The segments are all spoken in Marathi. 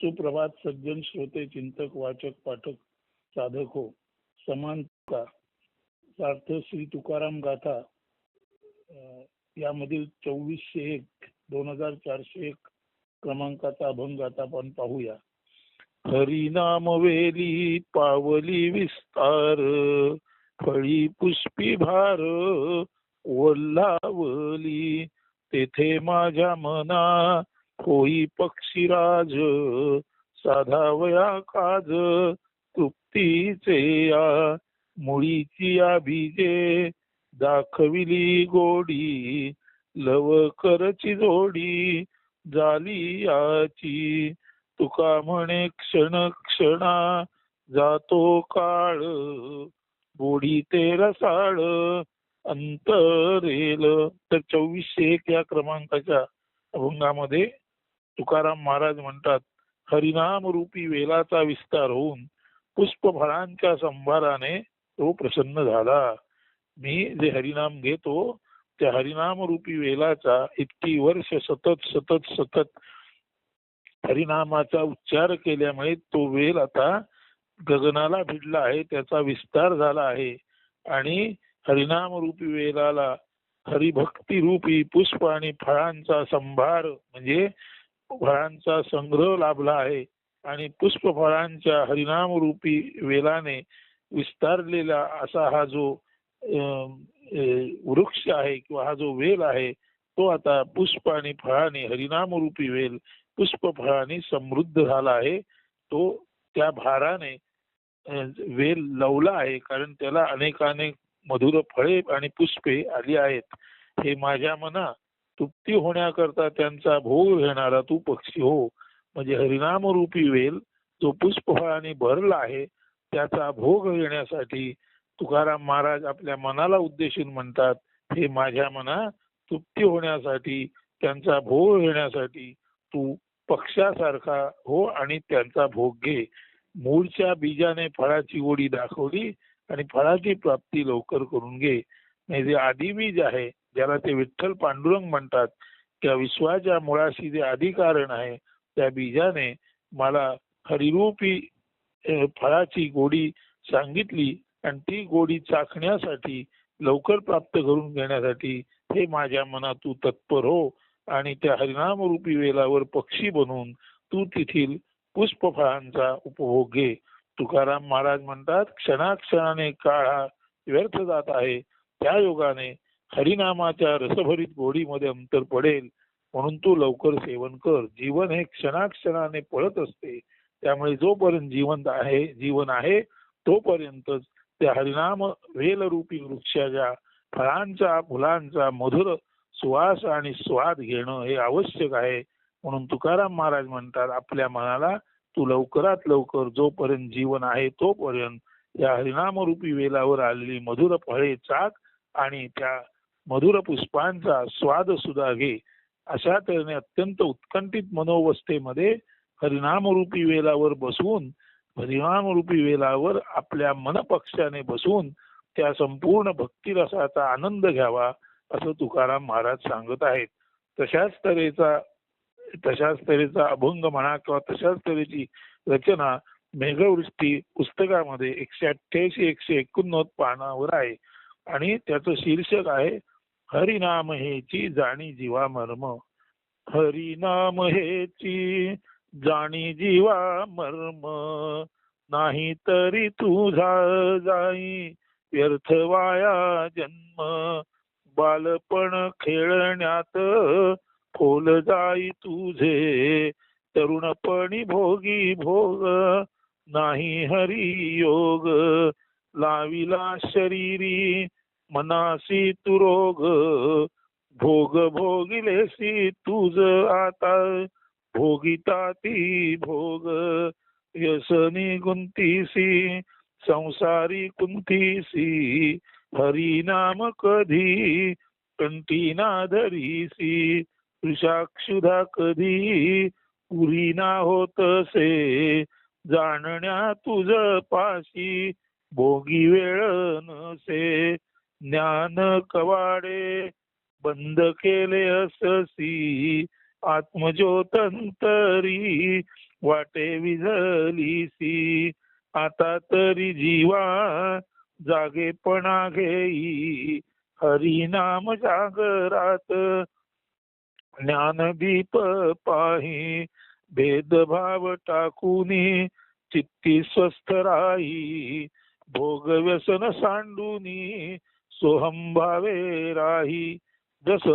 सुप्रभात सज्जन श्रोते चिंतक वाचक पाठक साधक हो समान सार्थ श्री तुकाराम गाथा यामधील चोवीसशे एक दोन हजार चारशे एक क्रमांकाचा अभंग आता आपण पाहूया. हरिनाम वेली पावली विस्तार फळी पुष्पी भार ओल्लावली तेथे माझ्या मना होई पक्षीराज साधावया काज तृप्तीचे या मुळीची या बीजे दाखविली गोडी लवकरची जोडी झाली याची. तुका म्हणे क्षण क्षणा जातो काळ गोडी ते रसाळ अंतरेल. तर चोवीसशे एक या क्रमांकाच्या अभंगामध्ये तुकाराम महाराज म्हणतात हरिनाम रूपी वेलाचा विस्तार होऊन पुष्पफळांच्या संभाराने तो प्रसन्न झाला. मी जे हरिनाम घेतो त्या हरिनाम रूपी वेलाचा इतकी वर्ष सतत सतत सतत हरिनामाचा उच्चार केल्यामुळे तो वेल आता गगनाला भिडला आहे त्याचा विस्तार झाला आहे. आणि हरिनाम रूपी वेलाला हरिभक्ती रूपी पुष्प आणि फळांचा संभार म्हणजे फळांचा संग्रह लाभला आहे आणि पुष्पफळांच्या हरिनाम रूपी वेलाने विस्तारलेला असा हा जो वृक्ष आहे किंवा हा जो वेल आहे तो आता पुष्प आणि फळाने हरिनाम रूपी वेल पुष्प फळाने समृद्ध झाला आहे. तो त्या भाराने वेल लवला आहे कारण त्याला अनेकानेक मधुर फळे आणि पुष्पे आली आहेत. हे माझ्या मना तृप्ती होण्याकरता त्यांचा भोग घेणारा तू पक्षी हो. म्हणजे हरिनाम रूपी वेल जो पुष्पफळाने भरला आहे त्याचा भोग घेण्यासाठी तुकाराम महाराज आपल्या मनाला उद्देशून म्हणतात हे माझ्या मना तृप्ती होण्यासाठी त्यांचा भोग घेण्यासाठी तू पक्षासारखा हो आणि त्यांचा भोग घे. मूळच्या बीजाने फळाची ओढी दाखवली आणि फळाची प्राप्ती लवकर करून घे. म्हणजे नाही जे आदिबीज आहे. ज्याला ते विठ्ठल पांडुरंग म्हणतात त्या विश्वाच्या मुळाशी जे आदिकारण आहे त्या बीजाने मला हरिरूपी फळाची गोडी सांगितली आणि ती गोडी चाखण्यासाठी लवकर प्राप्त करून घेण्यासाठी हे माझ्या मनात तू तत्पर हो आणि त्या हरिनाम रूपी वेलावर पक्षी बनून तू तेथील पुष्प फळांचा उपभोग घे. तुकाराम महाराज म्हणतात क्षणाक्षणाने काळ हा व्यर्थ जात आहे. त्या योगाने हरिनामाच्या रसभरीत गोडीमध्ये अंतर पडेल म्हणून तू लवकर सेवन कर. जीवन हे क्षणाक्षणाने पळत असते. त्यामुळे जोपर्यंत जिवंत आहे जीवन आहे तोपर्यंतच त्या हरिनाम वेलरूपी वृक्षाच्या फळांचा फुलांचा मधुर सुवास आणि स्वाद घेणं हे आवश्यक आहे म्हणून तुकाराम महाराज म्हणतात आपल्या मनाला तू लवकरात लवकर जोपर्यंत जीवन आहे तोपर्यंत या हरिनामरूपी वेलावर आलेली मधुर फळे चाक आणि त्या मधुर पुष्पांचा स्वाद सुद्धा घे. अशा तऱ्हेने अत्यंत उत्कंठित मनोवस्थेमध्ये हरिनामरूपी वेलावर बसवून हरिनामरूपी वेलावर आपल्या मनपक्षाने बसून त्या संपूर्ण भक्तिरसाचा आनंद घ्यावा असं तुकाराम महाराज सांगत आहेत. तशाच तऱ्हेचा तशाच तऱ्हेचा अभंग म्हणा किंवा तशाच तऱ्हेची रचना मेघवृष्टी पुस्तकामध्ये एकशे अठ्ठ्याऐंशी एकशे एकोणनव्वद पानावर आहे. आणि त्याचं शीर्षक आहे हरिनाम हेची जाणी जीवा मर्म. हरिनाम हेची जाणी जीवा मर्म. नाही तरी तुझा जाई व्यर्थ वाया जन्म. बालपण खेळण्यात खोल जाई तुझे. तरुणपणी भोगी भोग. नाही हरी योग लाविला शरीरी मनासी तू रोग भोग भोगिलेसी तुझ आता. भोगिता ती भोग यसनी गुंतीसी संसारी कुंतीसी हरिनाम कधी कंटीना धरीसी तुषाक्षुधा कधी पुरी ना होतसे जाणण्या तुझ पाशी भोगी वेळ नसे ज्ञान कवाडे बंद केले अससी आत्मज्योतंतरी वाटे विझलीसी. आता तरी जीवा जागेपणा घेई हरिनाम जागरात. ज्ञानदीप पाही भेदभाव टाकूनी चित्ती स्वस्थ राही. भोग व्यसन सांडूनी सोहम भावे राही. जस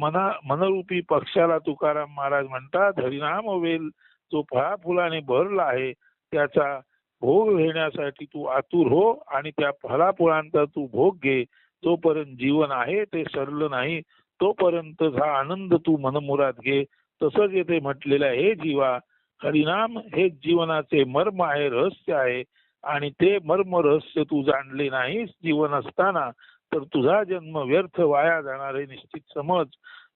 मना मनरूपी पक्षाला तुकाराम महाराज म्हणतात हरिनाम वेल जो फळा फुलाने भरला आहे. त्याचा भोग घेण्यासाठी तू आतुर हो आणि त्या फळाफुळांचा तू भोग घे. तोपर्यंत जीवन आहे ते सरलं नाही. तोपर्यंत हा आनंद तू मनमुरात घे. तसंच येथे म्हटलेलं हे जीवा हरिनाम हे जीवनाचे मर्म आहे रहस्य आहे. आणि ते मर्म रहस्य तू जाणले नाहीस जीवन असताना तर तुझा जन्म व्यर्थ वाया जाणारे निश्चित समज.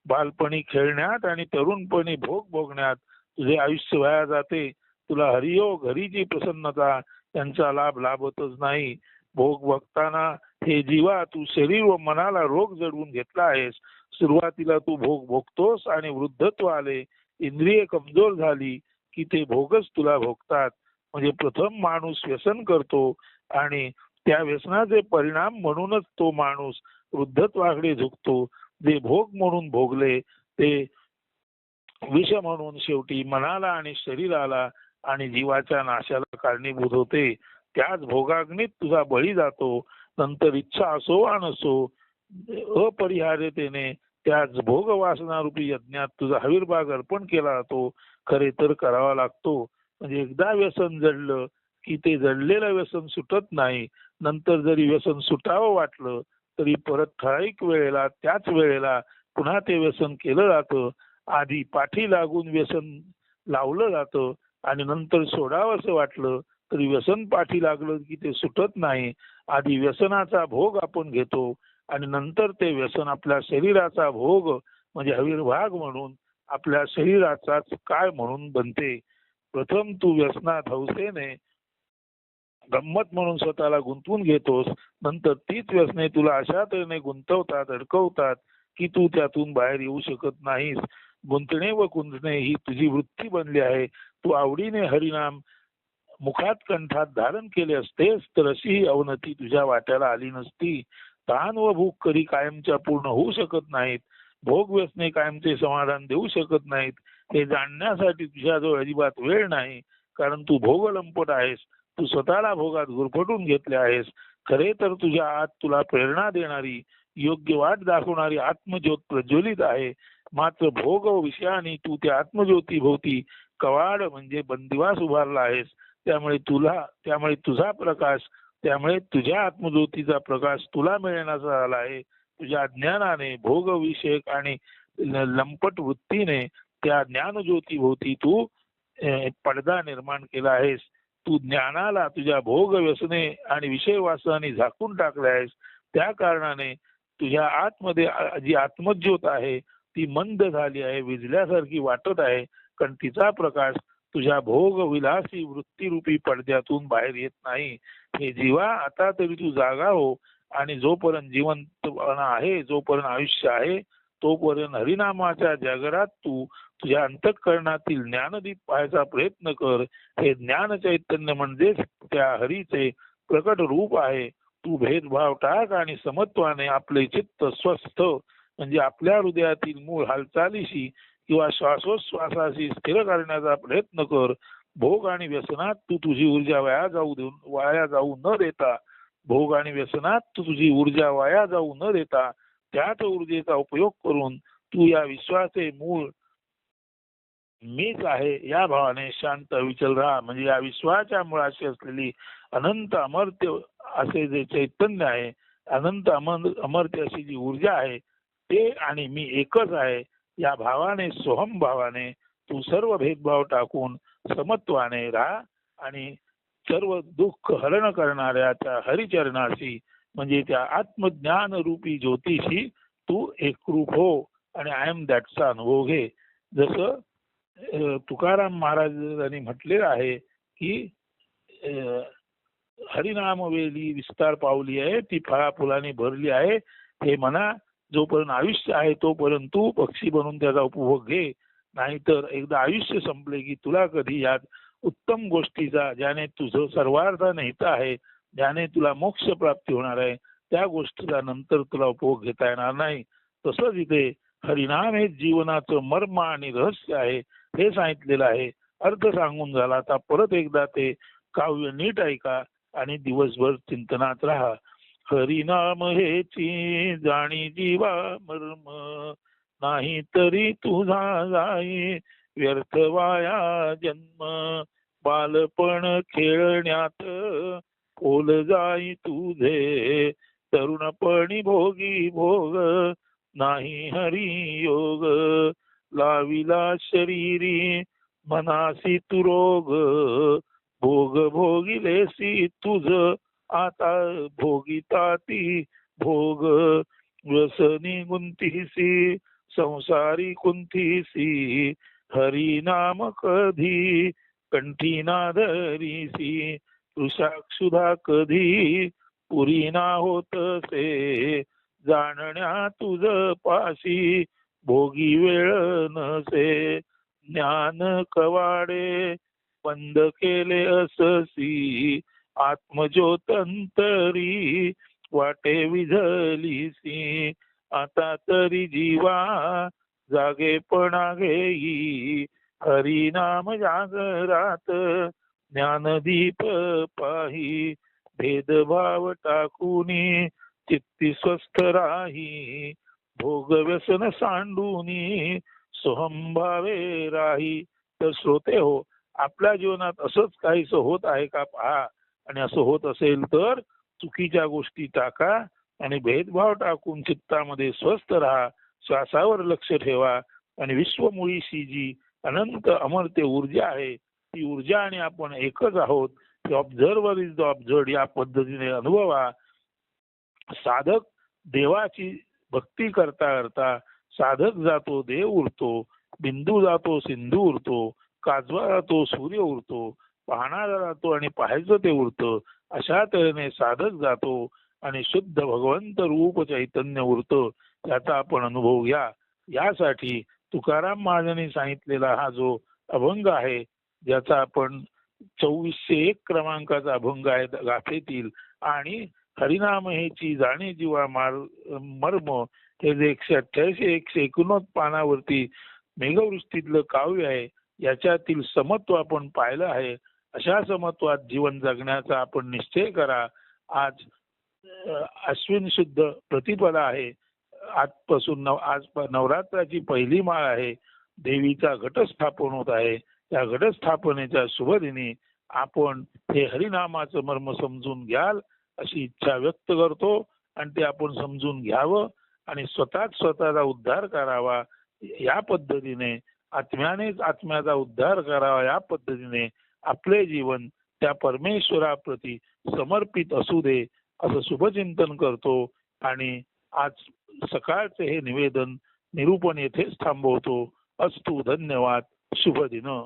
बालपणी खेळण्यात आणि तरुणपणी भोग भोगण्यात तुझे आयुष्य वाया जाते. तुला हरियोग हरीची प्रसन्नता यांचा लाभ लाभतच नाही. भोग बघताना हे जीवा तू शरीर व मनाला रोग जडवून घेतला आहेस. सुरुवातीला तू भोग भोगतोस आणि वृद्धत्व आले. इंद्रिय कमजोर झाली की ते भोगच तुला भोगतात. म्हणजे प्रथम माणूस व्यसन करतो आणि त्या व्यसनाचे परिणाम म्हणूनच तो माणूस वृद्धत्वाकडे झुकतो. जे भोग म्हणून भोगले ते विष म्हणून शेवटी मनाला आणि शरीराला आणि जीवाच्या नाशाला कारणीभूत होते. त्याच भोगाग्नीत तुझा बळी जातो. नंतर इच्छा असो वा नसो अपरिहार्यतेने त्याच भोग वासना यज्ञात तुझा हविर्भाग अर्पण केला जातो. खरे तर करावा लागतो. म्हणजे एकदा व्यसन जडलं की ते जडलेलं व्यसन सुटत नाही. नंतर जरी व्यसन सुटावं वाटलं तरी परत ठराविक वेळेला त्याच वेळेला पुन्हा ते व्यसन केलं जातं. आधी पाठी लागून व्यसन लावलं जातं आणि नंतर सोडावं असं वाटलं तरी व्यसन पाठी लागलं की ते सुटत नाही. आधी व्यसनाचा भोग आपण घेतो आणि नंतर ते व्यसन आपल्या शरीराचा भोग म्हणजे हविर्भाग म्हणून आपल्या शरीराचाच काय म्हणून बनते. प्रथम तू व्यसनात हौसेने गंमत म्हणून स्वतःला गुंतवून घेतोस नंतर तीच व्यसने तुला अशा तऱ्हेने गुंतवतात अडकवतात की तू त्यातून बाहेर येऊ शकत नाहीस. गुंतणे व कुंजणे ही तुझी वृत्ती बनली आहे. तू आवडीने हरिनाम मुखात कंठात धारण केले असतेस तर अशी ही अवनती तुझ्या वाट्याला आली नसती. ताण व भूक कधी कायमच्या पूर्ण होऊ शकत नाहीत. भोग व्यसने कायमचे समाधान देऊ शकत नाहीत. हे जाणण्यासाठी तुझ्याजवळ अजिबात वेळ नाही कारण तू भोग लंपट आहेस. तू स्वतःला भोगात गुरफटून घेतले आहेस. खरे तर तुझ्या आत तुला प्रेरणा देणारी योग्य वाट दाखवणारी आत्मज्योत प्रज्वलित आहे. मात्र भोग विषयाने तू त्या आत्मज्योती भोवती कवाड म्हणजे बंदिवास उभारला आहेस. त्यामुळे तुला त्यामुळे तुझा प्रकाश त्यामुळे तुझ्या आत्मज्योतीचा प्रकाश तुला मिळण्याचा झाला आहे. तुझ्या ज्ञानाने भोग विषयक आणि लंपट वृत्तीने त्या ज्ञानज्योती भोवती तू पडदा निर्माण केला आहेस. तू ज्ञानाला तुझ्या भोग व्यसने आणि विषय वासनाने झाकून टाकले आहेस. त्या कारणाने तुझ्या आतमध्ये जी आत्मज्योत आहे ती मंद झाली आहे विजल्यासारखी वाटत आहे. कारण तिचा प्रकाश तुझ्या भोग विलासी वृत्तीरूपी पडद्यातून बाहेर येत नाही. हे जीवा आता तरी तू जागा हो आणि जोपर्यंत जिवंतपणा आहे जोपर्यंत आयुष्य आहे तोपर्यंत हरिनामाच्या जगरात तू तुझ्या अंतःकरणातील ज्ञानदीप पाहायचा प्रयत्न कर. हे ज्ञान चैतन्य म्हणजेच त्या हरीचे प्रकट रूप आहे. तू भेदभाव टाक आणि समत्वाने आपले चित्त स्वस्थ म्हणजे आपल्या हृदयातील मूळ हालचालीशी किंवा श्वासोश्वासाशी स्थिर करण्याचा प्रयत्न कर. भोग आणि व्यसनात तू तुझी ऊर्जा वाया जाऊ देऊन वाया जाऊ न देता. भोग आणि व्यसनात तू तुझी ऊर्जा वाया जाऊ न देता. त्याच ऊर्जेचा उपयोग करून तू या विश्वाचे मूळ मीच आहे या भावाने शांत विचल राहा. म्हणजे या विश्वाच्या मुळाशी असलेली अनंत अमर्त्य असे जे चैतन्य आहे अनंत अमर अमर्त्य अशी जी ऊर्जा आहे ते आणि मी एकच आहे या भावाने सोहम भावाने तू सर्व भेदभाव टाकून समत्वाने राहा आणि सर्व दुःख हरण करणाऱ्या त्या हरिचरणाशी म्हणजे त्या आत्मज्ञान रूपी ज्योतिषी तू एकरूप हो आणि आय एम दॅटचा अनुभव घे. जसं तुकाराम महाराजांनी म्हटलेलं आहे की हरिनाम वेली विस्तार पावली आहे ती फळा फुलाने भरली आहे. हे म्हणा जोपर्यंत आयुष्य आहे तोपर्यंत तू पक्षी बनून त्याचा उपभोग घे. नाहीतर एकदा आयुष्य संपले की तुला कधी यात उत्तम गोष्टीचा ज्याने तुझं सर्वार्थ हित आहे ज्याने तुला मोक्ष प्राप्ती होणार आहे त्या गोष्टीचा नंतर तुला उपभोग घेता येणार नाही. तसंच इथे हरिनाम हे जीवनाचं मर्म आणि रहस्य आहे. हे सांगितलेलं आहे. अर्थ सांगून झाला. आता परत एकदा ते काव्य नीट ऐका आणि दिवसभर चिंतनात राहा. हरिनाम हेची जाणी जीवा मर्म. नाही तरी तुझा जाई व्यर्थ वाया जन्म. बालपण खेळण्यात ओल जाई तुझे. तरुणपणी भोगी भोग. नाही हरी योग. लाविला शरीरी मनासी तू रोग. भोग भोगिलेसी तुझ आता भोगिता ती भोग. व्यसनी गुंतीसी संसारी कुंतीसी हरी नाम कधी कंठी ना धरीसी तुषाक्षुधा कधी पुरी ना होतसे जाणण्या तुझ पाशी भोगी वेळ नसे ज्ञान कवाडे बंद केले अससी आत्मज्योतंतरी वाटे विझलीसी. आता तरी जीवा जागेपणा घेई हरिनाम जागरात ज्ञानदीप पाही. भेदभाव टाकूनी चित्ती स्वस्थ राही भोग व्यसन सांडूनी सोहंभावे राही. तर श्रोते हो आपल्या जीवनात असंच काहीच होत आहे का पहा. आणि असं होत असेल तर चुकीच्या गोष्टी टाका आणि भेदभाव टाकून चित्तामध्ये स्वस्थ राहा. श्वासावर लक्ष ठेवा आणि विश्वमुळीशी जी अनंत अमर्त्य ऊर्जा आहे ती ऊर्जा आणि आपण एकच आहोत. ती ऑब्झर्वर इज द ऑब्झर्ड या पद्धतीने अनुभवा. साधक देवाची भक्ती करता करता साधक जातो देव उरतो बिंदू जातो सिंधू उरतो काजवा जातो सूर्य उरतो पाहणारा जातो आणि पाहायचं ते उरतं अशा तऱ्हेने साधक जातो आणि शुद्ध भगवंत रूप चैतन्य उरतं त्याचा आपण अनुभव घ्या. यासाठी तुकाराम महाजनी सांगितलेला हा जो अभंग आहे ज्याचा आपण चोवीसशे एक क्रमांकाचा अभंग आहे गाफेतील आणि हरिनाम हेची जाणे जीवा मार मर्म हे एकशे अठ्ठ्याऐंशी एकशे एकोणनव्वद पानावरती मेघवृष्टीतलं काव्य आहे याच्यातील समत्व आपण पाहिलं आहे. अशा समत्वात जीवन जगण्याचा आपण निश्चय करा. आज अश्विन शुद्ध प्रतिपदा आहे. आजपासून नव आज नवरात्राची पहिली माळ आहे. देवीचा घटस्थापन होत आहे. त्या घटस्थापनेच्या शुभदिनी आपण हे हरिनामाचं मर्म समजून घ्याल. अशी इच्छा व्यक्त करतो आणि ते आपण समजून घ्यावं आणि स्वतःच स्वतःचा उद्धार करावा. या पद्धतीने आत्म्यानेच आत्म्याचा उद्धार करावा. या पद्धतीने आपले जीवन त्या परमेश्वराप्रती समर्पित असू दे असं शुभचिंतन करतो आणि आज सकाळचे हे निवेदन निरूपण येथेच थांबवतो. अस्तु धन्यवाद. शुभ दिन.